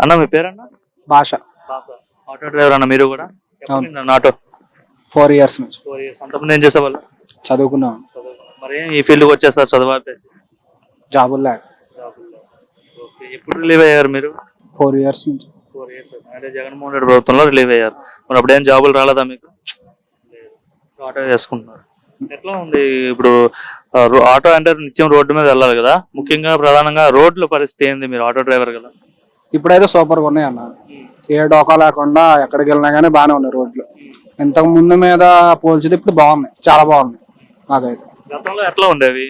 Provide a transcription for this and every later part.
అన్న మీ పేరన్నా? భాష. Auto driver అన్న మీరు కూడా. ఎప్పుడు ఆటో? ఫోర్ ఇయర్స్ నుంచి. ఫోర్ ఇయర్స్ అంతకుముందు ఏం చేసేవాళ్ళు? చదువుకున్నాం. మరి ఏం ఈ ఫీల్డ్కి వచ్చేసారు చదువు ఆపేసి జాబులు లేక ఓకే. ఎప్పుడు రిలీవ్ అయ్యారు మీరు? ఫోర్ ఇయర్స్ నుంచి. ఫోర్ ఇయర్స్ అంటే జగన్మోహన్ రెడ్డి ప్రభుత్వంలో రిలీవ్ అయ్యారు. మరి అప్పుడు ఏం జాబులు రాలేదా మీకు. ఆటో చేసుకుంటున్నారు ఎట్లా ఉంది ఇప్పుడు ఆటో అంటే నిత్యం రోడ్డు మీద వెళ్ళాలి కదా. ముఖ్యంగా ప్రధానంగా రోడ్ల పరిస్థితి ఏంది మీరు ఆటో డ్రైవర్ కదా? ఇప్పుడైతే సూపర్గా ఉన్నాయి అన్న. ఏ డోకా లేకుండా ఎక్కడికి వెళ్ళినా కానీ బాగానే ఉన్నాయి రోడ్లు. ఇంతకు ముందు మీద పోల్చితే ఇప్పుడు బాగున్నాయి. చాలా బాగున్నాయి నాకైతే. గతంలో ఎట్లా ఉండేవి?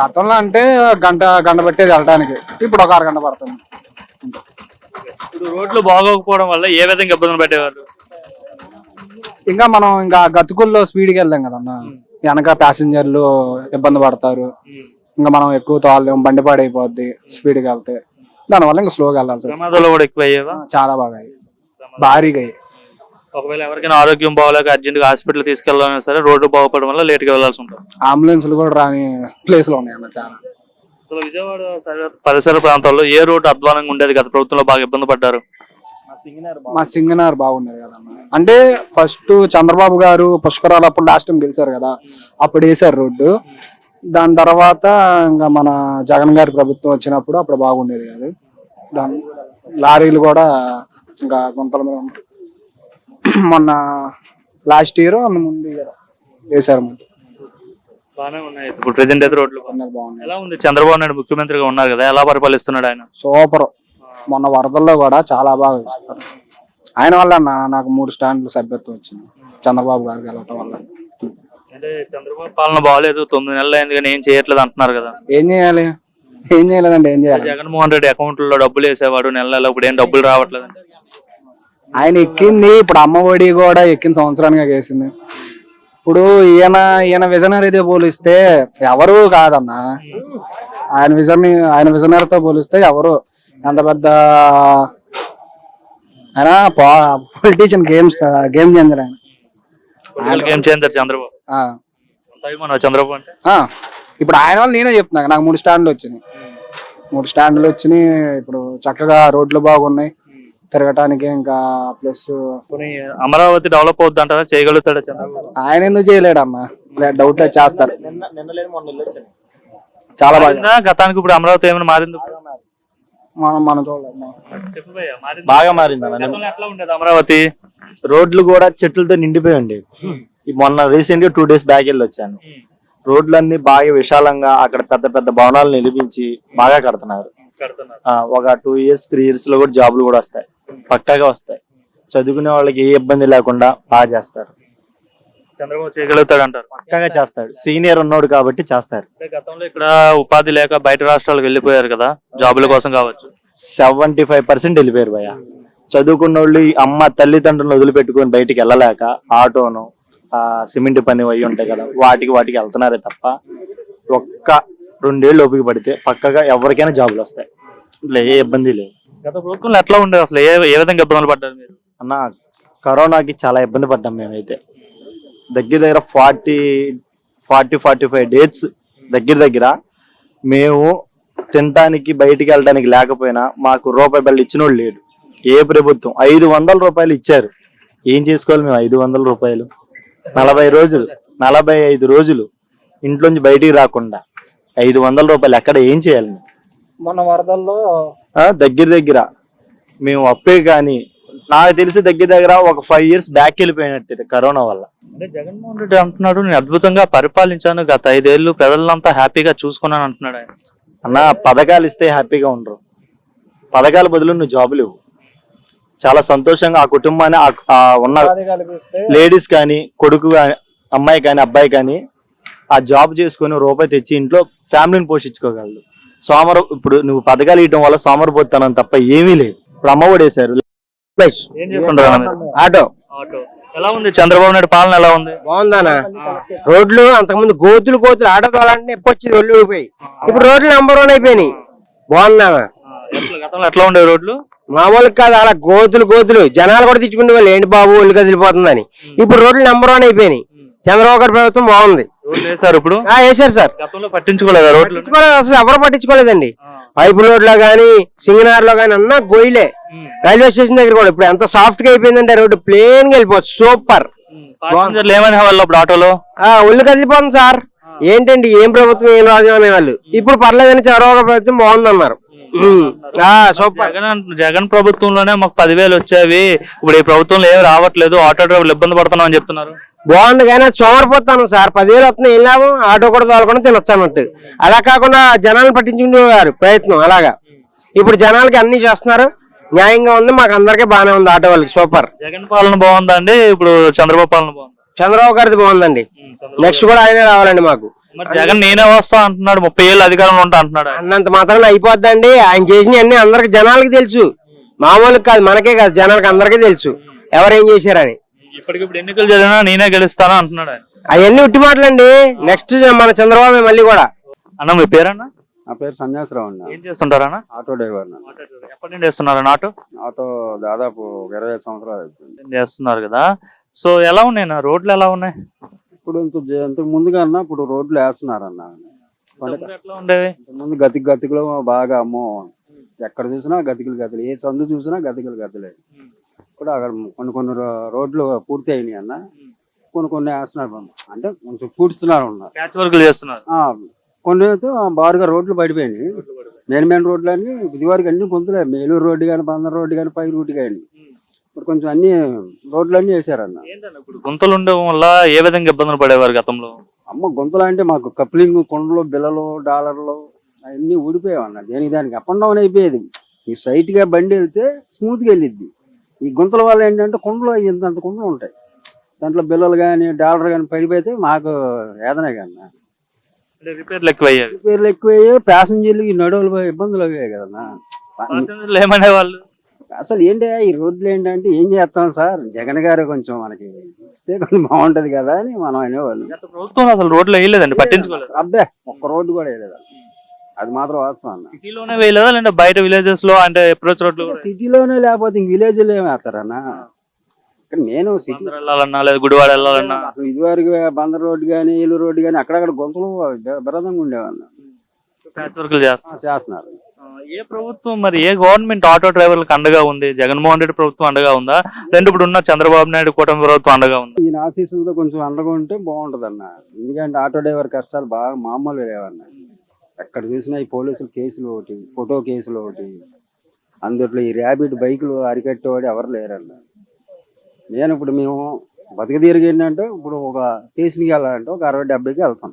గతంలో అంటే గంట గంట పెట్టేది వెళ్ళడానికి ఇప్పుడు ఒక అరగంట పడుతుంది. ఇప్పుడు రోడ్లు బాగోకపోవడం వల్ల ఏ విధంగా ఇబ్బందులు పెట్టేవాళ్ళు ఇంకా మనం ఇంకా గతుకుల్లో స్పీడ్కి వెళ్ళాం కదన్న. వెనక ప్యాసింజర్లు ఇబ్బంది పడతారు. ఇంకా మనం ఎక్కువ తోలలేం బండి పాడైపోద్ది స్పీడ్కి వెళ్తే. దానివల్ల ఇంకా స్లోగా వెళ్ళాల్సి వస్తుంది. ప్రమాదాలు కూడా ఎక్కువ అయ్యేవా చాలా బాగా అయ్యాయి. భారీగా అయ్యాయి. ఒకవేళ ఎవరికైనా ఆరోగ్యం బాగోలేక అర్జెంట్గా హాస్పిటల్ తీసుకెళ్ళాలన్నా సరే రోడ్డు బాగుపడడం వల్ల లేట్గా వెళ్ళాల్సి ఉంటుంది. అంబులెన్స్లు కూడా రాని ప్లేస్లో ఉన్నాయి అన్న చాలా. అసలు విజయవాడ సరి- పరిసర ప్రాంతాల్లో ఏ రోడ్డు అధ్వానంగా ఉండేది? గత ప్రభుత్వంలో బాగా ఇబ్బంది పడ్డారు. మా సింగనార్ బాగుండేది కదన్న అంటే ఫస్ట్ చంద్రబాబు గారు పుష్కరాలు అప్పుడు లాస్ట్ టైం గెలిచారు కదా అప్పుడు వేసారు రోడ్డు. దాని తర్వాత ఇంకా మన జగన్ గారి ప్రభుత్వం వచ్చినప్పుడు అప్పుడు బాగుండేది కాదు. దాని లారీలు కూడా ఇంకా గుంతల మీద. మొన్న లాస్ట్ ఇయర్ అందు ముందు అన్నమాట. బాగానే ఉన్నాయి. ఇప్పుడు ప్రెసెంట్ అయితే రోడ్లు బాగున్నాయి. ఎలా ఉంది? చంద్రబాబు నాయుడు ముఖ్యమంత్రిగా ఉన్నారు కదా ఎలా పరిపాలిస్తున్నాడు ఆయన? సూపర్. మొన్న వరదల్లో కూడా చాలా బాగా ఆయన వల్ల నాకు మూడు స్టాండ్లు సభ్యత్వం వచ్చింది. చంద్రబాబు గారికి వెళ్ళటం వల్ల. అంటే చంద్రబాబు పాలన బాగాలేదు తొమ్మిది నెలలు అయింది కానీ ఏం చేయట్లేదు అంటున్నారు కదా. ఏం చేయాలి? ఏం చేయలేదండి ఏం చేయాలి? జగన్మోహన్ రెడ్డి అకౌంట్లో డబ్బులు వేసేవాడు నెల నెల ఇప్పుడు ఏం డబ్బులు రావట్లేదు ఆయన ఎక్కింది ఇప్పుడు అమ్మ ఒడి కూడా ఎక్కిన సంవత్సరానికి వేసింది ఇప్పుడు ఈయన ఈయన విజనరీతో పోలిస్తే ఎవరు కాదన్న. ఆయన విజన్ ఆయన విజనరీతో పోలిస్తే ఎవరు? అంత పెద్ద ఆయన పొలిటీషియన్ గేమ్స్ గేమ్ చేంజర్ ఆయన. చేయంటారు చంద్రబాబు. ఆ. అంత అభిమానం చంద్రబాబు అంటే? ఆ, ఇప్పుడు ఆయన వల్ల నేనే చెప్తున్నా నాకు మూడు స్టాండ్లు వచ్చినాయి. మూడు స్టాండ్లు వచ్చినాయి ఇప్పుడు చక్కగా రోడ్లు బాగున్నాయి తిరగటానికి ఇంకా ప్లస్ అమరావతి డెవలప్ అవుద్ది అంటారా చేయగలుగుతాడా చంద్రబాబు? ఆయన ఎందుకు చేయలేడమ్మా? డౌట్ చేస్తారు. చాలా బాగా? గతానికి ఇప్పుడు అమరావతి ఏమైనా మారింది? మనం మనం మారిందా? బాగా మారింది అమరావతి? రోడ్లు కూడా చెట్లతో నిండిపోయి ఉండేవి. మొన్న రీసెంట్గా టూ డేస్ బ్యాక్ వెళ్ళి వచ్చాను. రోడ్లన్నీ బాగా విశాలంగా అక్కడ పెద్ద పెద్ద భవనాలు నిర్మించి బాగా కడుతున్నారు. ఒక టూ ఇయర్స్ త్రీ ఇయర్స్లో కూడా జాబులు కూడా వస్తాయి. పక్కాగా వస్తాయి. చదువుకునే వాళ్ళకి ఏ ఇబ్బంది లేకుండా బాగా చేస్తారు. చంద్రబాబు చేయగలుగుతాడు అంటారు పక్కాగా చేస్తాడు. సీనియర్ ఉన్నాడు కాబట్టి చేస్తారు. గతంలో ఇక్కడ ఉపాధి లేక బయట రాష్ట్రాలకు వెళ్ళిపోయారు కదా జాబుల కోసం కావచ్చు. సెవెంటీ ఫైవ్ పర్సెంట్ వెళ్ళిపోయారు భయ చదువుకున్న వాళ్ళు ఈ అమ్మ తల్లిదండ్రులను వదిలిపెట్టుకొని బయటికి వెళ్ళలేక ఆటోను సిమెంట్ పని అవి ఉంటాయి కదా వాటికి వాటికి వెళ్తున్నారే తప్ప ఒక్క రెండేళ్ళు ఓపిక పడితే పక్కగా ఎవరికైనా జాబులు వస్తాయి. ఇట్లా ఏ ఇబ్బంది లేదు. గత ప్రభుత్వంలో ఎట్లా ఉండేది అసలు? ఏ ఏ విధంగా ఇబ్బందులు పడ్డారు మీరు? అన్న కరోనాకి చాలా ఇబ్బంది పడ్డాం మేమైతే. దగ్గర దగ్గర forty forty forty five dates దగ్గర దగ్గర మేము తినడానికి బయటికి వెళ్ళడానికి లేకపోయినా మాకు రూపాయి బిళ్ళ ఇచ్చిన లేడు ఏ ప్రభుత్వం? ఐదు వందల రూపాయలు ఇచ్చారు. ఏం చేసుకోవాలి మేము ఐదు వందల రూపాయలు? నలభై రోజులు నలభై ఐదు రోజులు ఇంట్లోంచి బయటికి రాకుండా ఐదు వందల రూపాయలు ఎక్కడ ఏం చేయాలి? మొన్న వరదల్లో ఆ, దగ్గర దగ్గర మేము అప్పే కానీ నాకు తెలిసి దగ్గర దగ్గర ఒక ఫైవ్ ఇయర్స్ బ్యాక్ వెళ్ళిపోయినట్టు కరోనా వల్ల. అంటే జగన్మోహన్ రెడ్డి అంటున్నాడు నేను అద్భుతంగా పరిపాలించాను గత ఐదేళ్ళు ప్రజలంతా హ్యాపీగా చూసుకున్నాను అంటున్నాడు ఆయన. అన్న పథకాలు ఇస్తే హ్యాపీగా ఉండరు. పథకాల బదులు నువ్వు జాబులు ఇవ్వు. చాలా సంతోషంగా ఆ కుటుంబాన్ని ఉన్న లేడీస్ కానీ కొడుకు అమ్మాయి కానీ అబ్బాయి కానీ ఆ జాబ్ చేసుకొని రూపాయి తెచ్చి ఇంట్లో ఫ్యామిలీని పోషించుకోగలరు. సోమర ఇప్పుడు నువ్వు పథకాలు ఇవ్వడం వల్ల సోమరపోతానం తప్ప ఏమీ లేదు. ఇప్పుడు అన్న మీరు? ఆటో. ఆటో. ఎలా ఉంది? చంద్రబాబు నాయుడు పాలన ఎలా ఉంది? బాగుందానా రోడ్లు అంతకుముందు గోతులు గోతులు ఆటో తోలాలంటే ఎప్పుడు వచ్చేది? ఒళ్ళు ఇప్పుడు రోడ్లు నెంబర్ వన్ అయిపోయినాయి. బాగుందానా గతంలో ఎట్లా ఉండే రోడ్లు? మామూలు కాదు అలా గోతులు గోతులు. జనాలు కూడా తిట్టుకునే వాళ్ళు ఏంటి బాబు ఒళ్ళు కదిలిపోతుందని. ఇప్పుడు రోడ్లు నెంబర్ వన్ అయిపోయినాయి. చంద్రబాబు గారి ప్రభుత్వం బాగుంది. వేశారు ఇప్పుడు? ఆ వేశారు సార్. పట్టించుకోలేదా అసలు ఎవరు పట్టించుకోలేదండి. పైపు రోడ్లో గానీ సింగనార్లో గానీ అన్నా గోయిలే రైల్వే స్టేషన్ దగ్గర కూడా ఇప్పుడు ఎంత సాఫ్ట్గా అయిపోయిందంటే రోడ్డు ప్లేన్గా వెళ్ళిపోవచ్చు. సూపర్. ఏమని అప్పుడు ఆటోలో? ఆ ఒళ్ళు కదిలిపోతుంది సార్. ఏంటండి ఏం ప్రభుత్వం ఏం రాజు అనే వాళ్ళు ఇప్పుడు పర్లేదని చంద్రబాబు ప్రభుత్వం బాగుందన్నారు. ఉమ్. ఆ సూపర్. జగన్ జగన్ ప్రభుత్వంలోనే మాకు పదివేలు వచ్చేవి. ఇప్పుడు ఈ ప్రభుత్వంలో ఏమి రావట్లేదు. ఆటో డ్రైవర్లు ఇబ్బంది పడుతున్నాం అని చెప్తున్నారు. బాగుంది కానీ సోమరిపోతాను సార్. పదివేలు వస్తున్నాయి. లాభం? ఆటో కూడా తోలకుండా తినొచ్చు అన్నట్టు అలా కాకుండా జనాలను పట్టించుకునేవారు ప్రయత్నం అలాగా. ఇప్పుడు జనాలకి అన్ని చేస్తున్నారు. న్యాయంగా ఉంది. మాకు అందరికీ బాగానే ఉంది ఆటో వాళ్ళకి. సూపర్. జగన్ పాలన బాగుందా అండి? ఇప్పుడు చంద్రబాబు పాలన బాగుందా? చంద్రబాబు గారిది బాగుందండి. నెక్స్ట్ కూడా ఆయనే రావాలండి మాకు. మరి జగన్ నేనే వస్తా అంటున్నాడు ముప్పై ఏళ్ళు అధికారంలో ఉంటా అంటున్నాడు. అన్నంత మాత్రం అయిపోద్దండి. ఆయన చేసిన అన్ని అందరికి జనాలకి తెలుసు. మామూలుగా కాదు మనకే కాదు జనాలకి అందరికీ తెలుసు. ఎవరేం చేశారని. ఇప్పటికిప్పుడు ఎన్నికలు జరిగినా నేనే గెలుస్తానా అంటున్నాడు ఆయన. అవన్నీ ఉట్టి మాటలండి. నెక్స్ట్ మన చంద్రబాబు మళ్ళీ కూడా. అన్న మీ పేరన్నా? నా పేరు సన్యాసరావు అన్న. ఏం చేస్తుంటారన్నా ఆటో డ్రైవర్ ఎప్పటి నుండి చేస్తున్నారు ఆటో? ఆటో దాదాపు ఒక ఇరవై ఐదు సంవత్సరాలు అవుతుంది. ఏం చేస్తున్నారు కదా. సో ఎలా ఉన్నాయి నా రోడ్లు ఎలా ఉన్నాయి? ఇప్పుడు ఇంతకు ముందుగా అన్న ఇప్పుడు రోడ్లు వేస్తున్నారు అన్న ఇంతకుముందు ఎట్లా ఉండేవి? ముందు గతికి గతికులు బాగా అమ్మో. ఎక్కడ చూసినా గతికులు గతులు ఏ సందు చూసినా గతికులు గతులే ఇప్పుడు అక్కడ కొన్ని కొన్ని రోడ్లు పూర్తి అయినాయి అన్న. కొన్ని కొన్ని వేస్తున్నారు. అంటే కొంచెం పూడ్చుతున్నారు ఉన్నారు కొన్ని అయితే బారుగా రోడ్లు పడిపోయినాయి. మెయిన్ మెయిన్ రోడ్లు అన్ని ఇదివరకు అన్ని గుంతలే. మేలూరు రోడ్డు కానీ బందర్ రోడ్డు కానీ పై రూట్ కానీ ఇప్పుడు కొంచెం అన్ని రోడ్లు అన్ని వేసారన్న ఏంటన్నా ఇప్పుడు గుంతలు ఉండడం వల్ల ఏ విధంగా ఇబ్బందులు పడేవారు గతంలో? అమ్మ గుంతలు అంటే మాకు కప్లింగ్ కొండలు బిల్లలు డాలర్లు అవన్నీ ఊడిపోయావన్న. దేనికి దానికి అప్ అండ్ డౌన్ అయిపోయేది. ఈ సైట్గా బండి వెళ్తే స్మూత్గా వెళ్ళిద్ది. ఈ గుంతల వల్ల ఏంటంటే కొండలు ఇంత అంత కొండలు ఉంటాయి. దాంట్లో బిల్లలు కానీ డాలర్ కానీ పడిపోతే మాకు వేదనే కన్నా రిపేర్లు ఎక్కువ అయ్యేవి పేర్లు ఎక్కువయ్యాయి ప్యాసింజర్లు ఈ నడువులు ఇబ్బందులు అయ్యాయి కదన్నా. ఏమనే వాళ్ళు అసలు ఏంటి ఈ రోడ్లు ఏంటంటే ఏం చేస్తాం సార్? జగన్ గారు కొంచెం మనకి ఇస్తే కొంచెం బాగుంటది కదా అని మనం అనేవాళ్ళు. గత ప్రభుత్వం అసలు రోడ్లు వేయలేదండి పట్టించుకోలేదు. అబ్బే ఒక్క రోడ్డు కూడా వేయలేదు? అది మాత్రం వాస్తవం అన్న. సిటీలోనే వేయలేదా లేదంటే బయట విలేజెస్లో అంటే అప్రోచ్ రోడ్లు కూడా సిటీలోనే లేకపోతే ఇంక విలేజ్లో ఏం వేస్తారన్న ఇక్కడ నేను సిటీ బందర్ వెళ్ళాలన్నా లేదా గుడివాడ వెళ్ళాలన్నా. అసలు ఇదివరకు బందర్ రోడ్డు కానీ ఏలూరు రోడ్డు కానీ అక్కడక్కడ గొంతులు బెరదంగా ప్యాచ్ వర్క్లు చేస్తారు చేస్తున్నారు. ఏ ప్రభుత్వం మరి ఏ గవర్నమెంట్ ఆటో డ్రైవర్లకు అండగా ఉంది? జగన్మోహన్ రెడ్డి ప్రభుత్వం అండగా ఉందా? రెండు ఇప్పుడు ఉన్న చంద్రబాబు నాయుడు కూటమి ప్రభుత్వం అండగా ఉంది? ఈ ఆశీస్సులతో కొంచెం అండగా ఉంటే బాగుంటది అన్న ఎందుకంటే ఆటో డ్రైవర్ కష్టాలు బాగా మామూలు లేవన్న. ఎక్కడ చూసినా ఈ పోలీసులు కేసులు ఒకటి ఫోటో కేసులు ఒకటి. అందుట్లో ఈ ర్యాబిట్ బైకులు అరికట్టేవాడు ఎవరు లేరన్న. నేను ఇప్పుడు మేము బతిక ఏంటంటే ఇప్పుడు ఒక స్టేషన్కి వెళ్ళాలంటే ఒక అరవై డెబ్బైకి వెళ్తాం.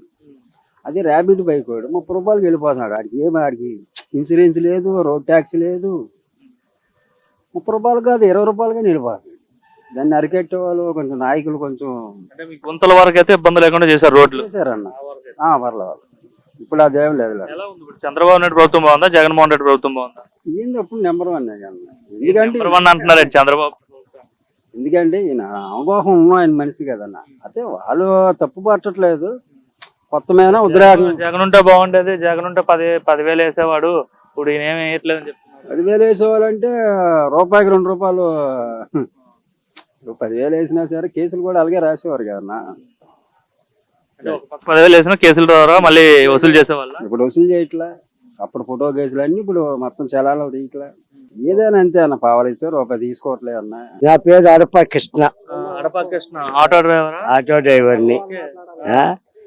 అది ర్యాబిట్ బైక్ వాడు ముప్పై రూపాయలకి వెళ్ళిపోతున్నాడు. ఆడికి ఏమి ఆడికి? ఇన్సూరెన్స్ లేదు రోడ్ ట్యాక్స్ లేదు. ముప్పై రూపాయలు కాదు ఇరవై రూపాయలు కానీ వెళ్ళిపోతుంది దాన్ని అరికెట్టే వాళ్ళు కొంచెం నాయకులు కొంచెం అంటే మీ గుంతల వరకు అయితే ఇబ్బంది లేకుండా చేశారు రోడ్లు. చేశారన్న. ఆ, పర్లేదు ఇప్పుడు అదేం లేదు చంద్రబాబు నాయుడు ప్రభుత్వం బాగుందా? జగన్మోహన్ రెడ్డి ప్రభుత్వం బాగుందా? ఏంది అప్పుడు నెంబర్ వన్ ఎందుకంటే వన్ అంటున్నారు చంద్రబాబు? ఎందుకంటే ఈయన అవగాహన ఉన్న ఆయన మనిషి కదన్న. అయితే వాళ్ళు తప్పు పట్టట్లేదు కొత్త మీద ఉద్రేకం. జగన్ ఉంటే బాగుండేది. జగన్ ఉంటే పది పదివేలు వేసేవాడు. ఇప్పుడు ఈయన ఏమి వేయట్లేదని చెప్తున్నారు. పదివేలు వేసేవాళ్ళంటే రూపాయికి రెండు రూపాయలు ఇప్పుడు పదివేలు వేసినా సరే కేసులు కూడా అలాగే రాసేవారు కదన్నా. పదివేలు వేసినా కేసుల ద్వారా మళ్ళీ వసూలు చేసేవాళ్ళ? ఇప్పుడు వసూలు చేయట్లా. అప్పుడు ఫోటో కేసులు అన్ని ఇప్పుడు మొత్తం చలాలు తీయట్లా. ఏదైనా అంతే అన్న పావలు ఇస్తే రూపాయి తీసుకోవట్లేదు అన్న. నా పేరు అడప కృష్ణ. అడపకృష్ణ ఆటో డ్రైవరా? ఆటో డ్రైవర్ని. ఆ?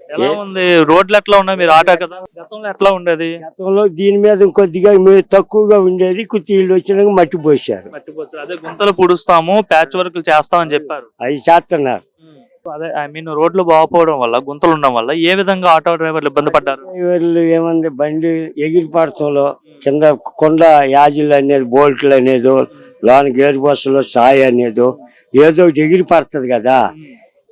ఎలా ఉంది? రోడ్లు ఎట్లా ఉన్నాయి? మీరు ఆటో కదా? గతంలో ఎట్లా ఉండేది? గతంలో దీని మీద కొద్దిగా మీరు తక్కువగా ఉండేది. కుతీళ్ళు వచ్చినాక మట్టి పోసారు మట్టిపోసి అదే గుంతలు పుడుస్తాము ప్యాచ్ వర్క్ చేస్తామని చెప్పారు. అవి చేస్తున్నారు. అదే ఐ మీన్ రోడ్లు బాగపోవడం వల్ల గుంతలు ఉండడం వల్ల ఏ విధంగా ఆటో డ్రైవర్లు ఇబ్బంది పడ్డారు? డ్రైవర్లు ఏమంది బండి ఎగిరి పడతంలో కింద కొండ యాజులు అనేది బోల్ట్లు అనేదో లోన గేర్ బస్సులో సాయి అనేదో ఏదో ఎగిరి పడుతుంది కదా.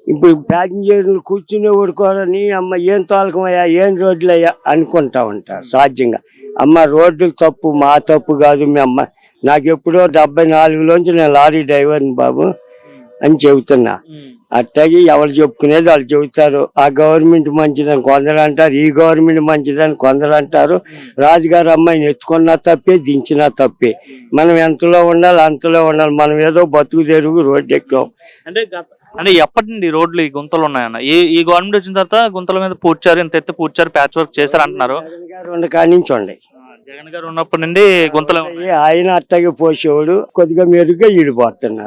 ఇప్పుడు ప్యాసింజర్లు కూర్చుని ఊరుకోవాలని అమ్మ ఏం తోలకమయ్యా ఏం రోడ్లయ్యా అనుకుంటా ఉంటారు సాధ్యంగా అమ్మ రోడ్లు తప్పు మా తప్పు కాదు మీ అమ్మ. నాకు ఎప్పుడో డెబ్బై నాలుగులోంచి నేను లారీ డ్రైవర్ని బాబు అని చెబుతున్నా. అట్లాగే ఎవరు చెప్పుకునేది వాళ్ళు చెబుతారు. ఆ గవర్నమెంట్ మంచిదని కొందరు అంటారు ఈ గవర్నమెంట్ మంచిదని కొందరు అంటారు. రాజుగారు అమ్మాయిని ఎత్తుకున్నా తప్పే దించినా తప్పే. మనం ఎంతలో ఉండాలి అంతలో ఉండాలి. మనం ఏదో బతుకు తెరుగు రోడ్డు ఎక్కాం. అంటే అంటే ఎప్పటి నుండి రోడ్లు ఈ గుంతలు ఉన్నాయన్న? ఈ ఈ గవర్నమెంట్ వచ్చిన తర్వాత గుంతల మీద పూడ్చారు ఇంత ఎత్తి పూడ్చారు ప్యాచ్ వర్క్ చేశారు అంటున్నారు. జగన్ గారు ఉన్న కాడి నుంచి ఉండే. జగన్ గారు ఉన్నప్పటి నుండి గుంతలే ఉన్నాయి. ఆయన అట్టగే పోసేవాడు కొద్దిగా మెరుగ్గా ఈడిపోతున్నారు